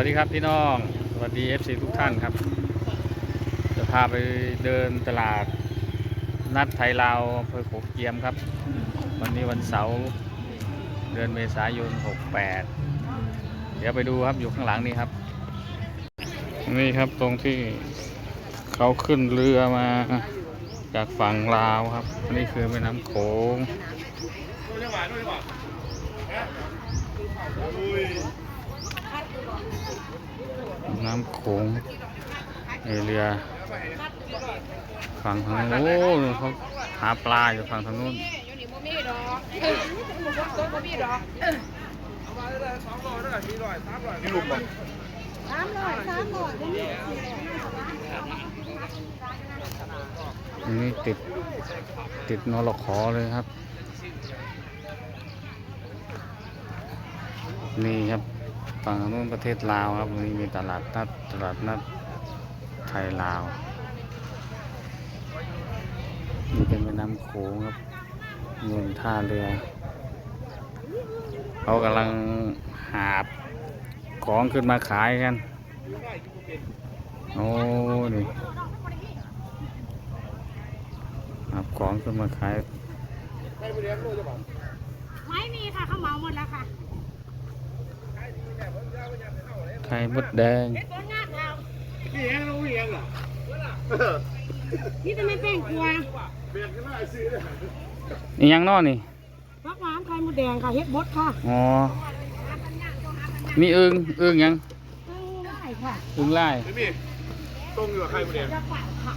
วัสดีครับพี่น้อง สวัสดี FC ทุกท่านครับ จะพาไปเดินตลาดนัดไทยลาวอำเภอโขงเจียมครับ วันนี้วันเสาร์เดือนเมษายน 68 เดี๋ยวไปดูครับอยู่ข้างหลังนี่ครับ นี่ครับตรงที่เขาขึ้นเรือมาจากฝั่งลาวครับนนี่คือแม่น้ำโขง น้ำโขงเอเรือฝั่งทางโน้นโอ้เขาหาปลาอยู่ฝั่งทางนู้นนี่ลุงบอกสามร้อยสามร้อยนี่ติดติดนอรขอเลยครับ นี่ครับ ฝั่งทางนู้นประเทศลาวครับวันนี้มีตลาดนัดตลาดนัดไทยลาวนี่เป็นแม่น้ำโขงครับเงินท่าเรือเขากำลังหาบของขึ้นมาขายกัน โอ้นี่หาบของขึ้นมาขาย ไม่มีค่ะเขาเมาหมดแล้วค่ะ ไข่มดแดงเฮ็ดบ่งานเอานี่ยังรู้ยังล่ะนี่จะไม่แป้งกลัวเบียดกันหน่อยซื้อเลยนี่ยังนอนี่ฟักหวานไข่มดแดงค่ะเฮ็ดบดค่ะอ๋อนี่อึงอึงยังเออได้ค่ะอึงไล่ไม่มีต้มอยู่กับใครมาเดียวจะฝากค่ะ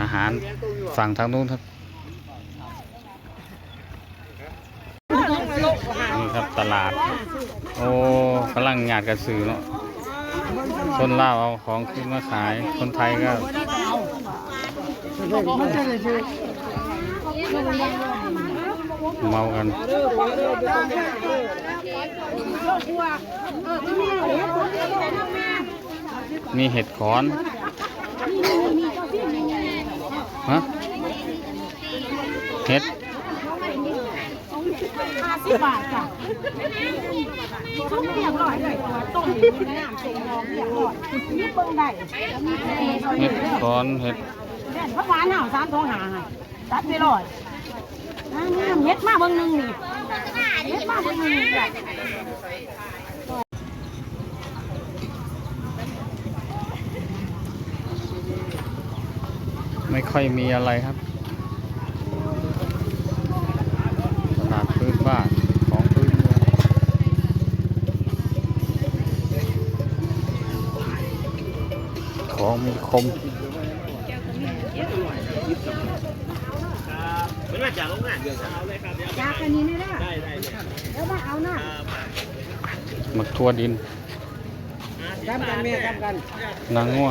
อาหารฝั่งทางนู้นครับ นี่ ครับตลาด โอ้กำลังหยาดกระสือเนาะคนลาวเอาของขึ้นมาขายคนไทยก็เมากันมีเห็ดขอนฮะเห็ด ห้าสิบบาทค่ะต้มเรียบร้อยเลยตัวต้มอยู่ในน้ำต้มยองเรียบร้อยนี่เบิ่งได้เห็ดขอนเห็ดเด่นพระหวานเห่าสามทองหาให้ตัดไปร้อยน้ำน้ำเฮ็ดมาเบิ่งหนึงนี่เฮ็ดมาเบิ่งหนึงนี่จ้ะไม่ค่อยมีอะไรครับ ลาดพื้นบ้าของพื้นเมืองของมีคมไม่น่าจะลงงานเดียวกันเอาเลยครับจากอันนี้นี่ละได้ได้แล้วมาเอาน่ะหมักทั่วดินทำกันแม่ทำกันนางงัว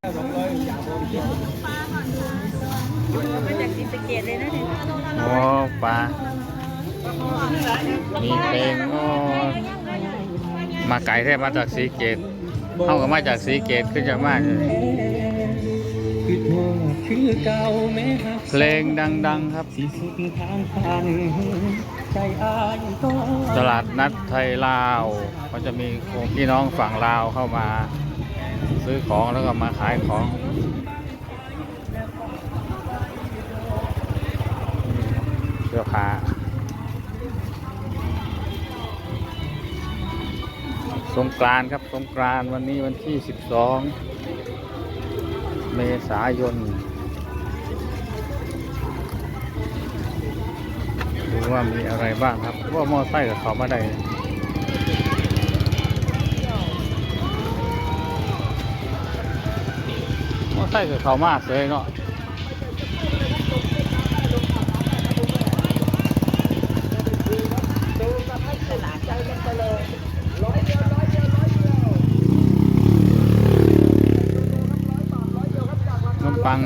ดโอ้ปลามีเพลงโอ้มาไก่แท้มาจากสีเกตเข้ากับมาจากสีเกตขึ้นจะมากเลยคือโทษคือเก่ากเพลงดัง ๆ ครับ ตลาดนัดไทยลาวก็จะมีพี่น้องฝั่งลาวเข้ามา ซื้อของแล้วก็มาขายของ เสื้อผ้าสงกรานครับสงกรานวันนี้วันที่ 12 เมษายนดูว่ามีอะไรบ้างครับว่ามอไซค์กับเขามาได้มอไซค์กับเขามาเสยเนาะ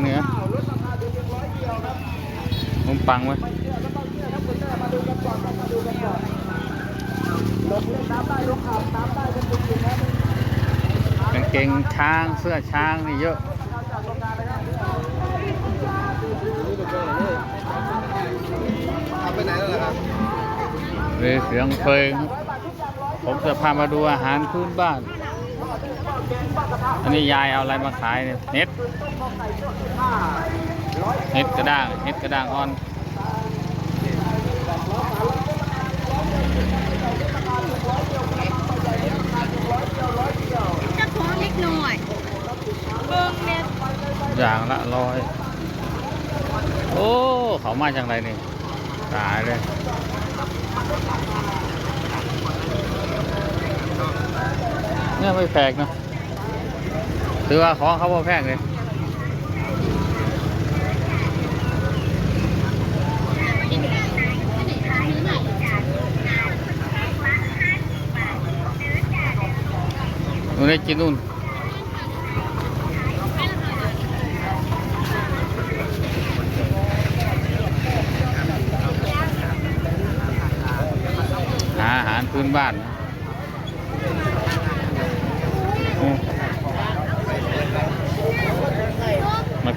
เนื้อขนมปังไว้กางเกงช้างเสื้อช้างนี่เยอะไรับเสียงเพลง ผมจะพามาดูอาหารพื้นบ้าน อันนี้ยายเอาอะไรมาขายเนี่ยเน็ตเน็ตกระด้างเน็ตกระด้างอ่อนจะขอเล็กหน่อยเบิ่งเน็ตอย่างละร้อยโอ้เขามาจากไหนนี่ตายเลยเนี่ยไม่แพงเนอะ ถือว่าของเขาบ่แพงเลยนู่นได้กินนู่นอาหารพื้นบ้านนะอืมมาทั่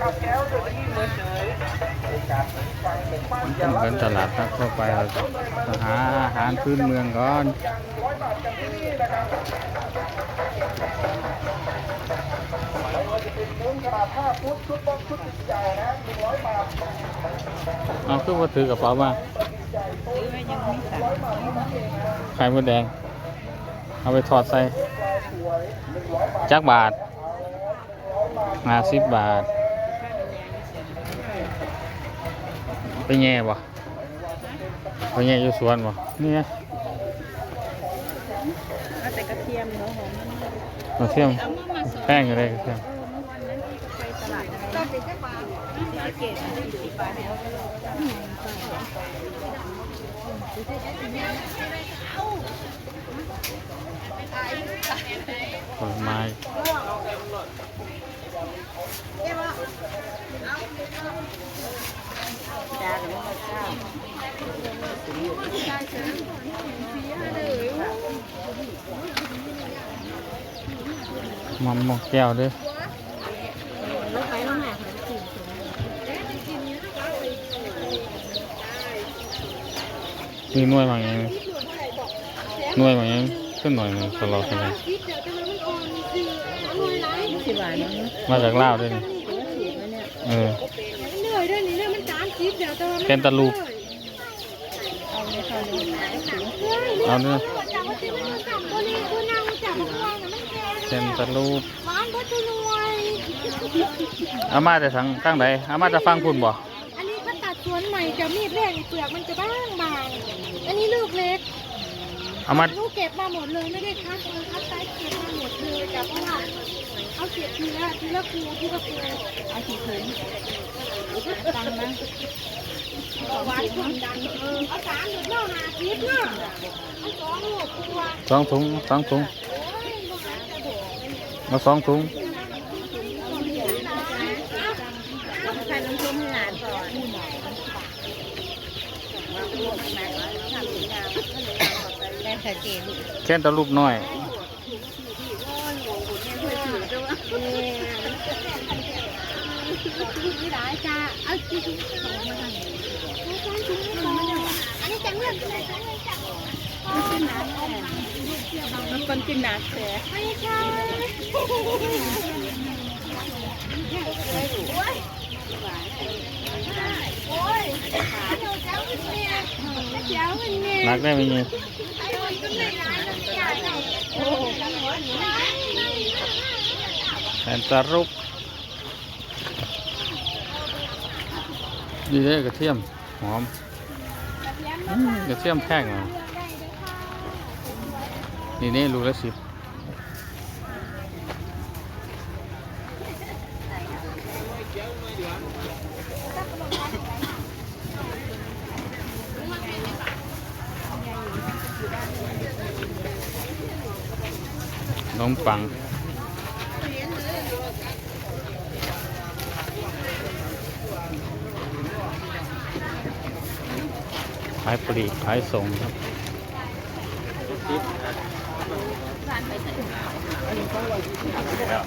ต้องเป็นตลาดนัดทั่วไปเราหาอาหารพื้นเมืองก่อนเอาขึ้นมาถือกระเป๋ามาไข่มดแดง เอาไปทอดใส่จักบาทห้าสิบบาท ไปแง่บ่ไปแง่อยู่สวนบ่นี่ไงเอาแต่กระเทียมเนาะหอมกระเทียมแป้งอยู่เลยกระเทียมเมื่อวันนั้นที่ไปตลาดอะไร ก็เป็นแค่ปลากตสี่สิบบาทแล้วผลไม้จ้าหรือว่าข้าวมัมหมกแก้วด้วยรถไฟลงมาสี่น่วยบางอย่างหน่วยบางอย่างขึ้นหน่อยหนึงตลอดเลยมาจากลาวด้วยนี่เออ เหนื่อยด้วยนี่เนี่ย จานจิ๊บเดี๋ยวจะมาเป็นตะลูก เอาเลยค่ะเลยเอาเนื้อจับว่าที่มันจับตัวนี้ตัวนางจับตัวน่ะมันแก่เป็นตะลูกหวานก็ตัวหน่วยเอามาแต่ทางตั้งไหนเอามาแต่ฟังคุณบ่อันนี้ก็ตัดสวนใหม่จะมีดแรกนี่เปลือกมันจะบางบางอันนี้ลูกเล็กเอามาลูกเก็บมาหมดเลยไม่ได้คัดเลยคัดไซส์เก็บมาหมดเลยแต่ว่าเอาเก็บทีละทีละคูทีละคูเอาสี่ถุง ตังค์นะหวานคนดังเออเอาสามหยุดเล่าหาจิ๊บเนาะเอาสองลูกกลัวสองถุงสองถุงโอ้ยบ่หาจะบอกมาสองถุงใส่น้ำส้มให้หลานก่อนแม่ใส่เกลูกแค่ตะลูกน้อย คนกินหนักแต่ไม่ใช่โอ้ยเจ้าเจ้าเนี่ยเจ้าเนี่ยนักได้ไหมนี่โอ้แทนตะลูก ดีเลยกระเทียมหอมกระเทียมแพงเหรอนี่นี่ลูละสิบขนมปังายปลีกขายส่งครับแล้ว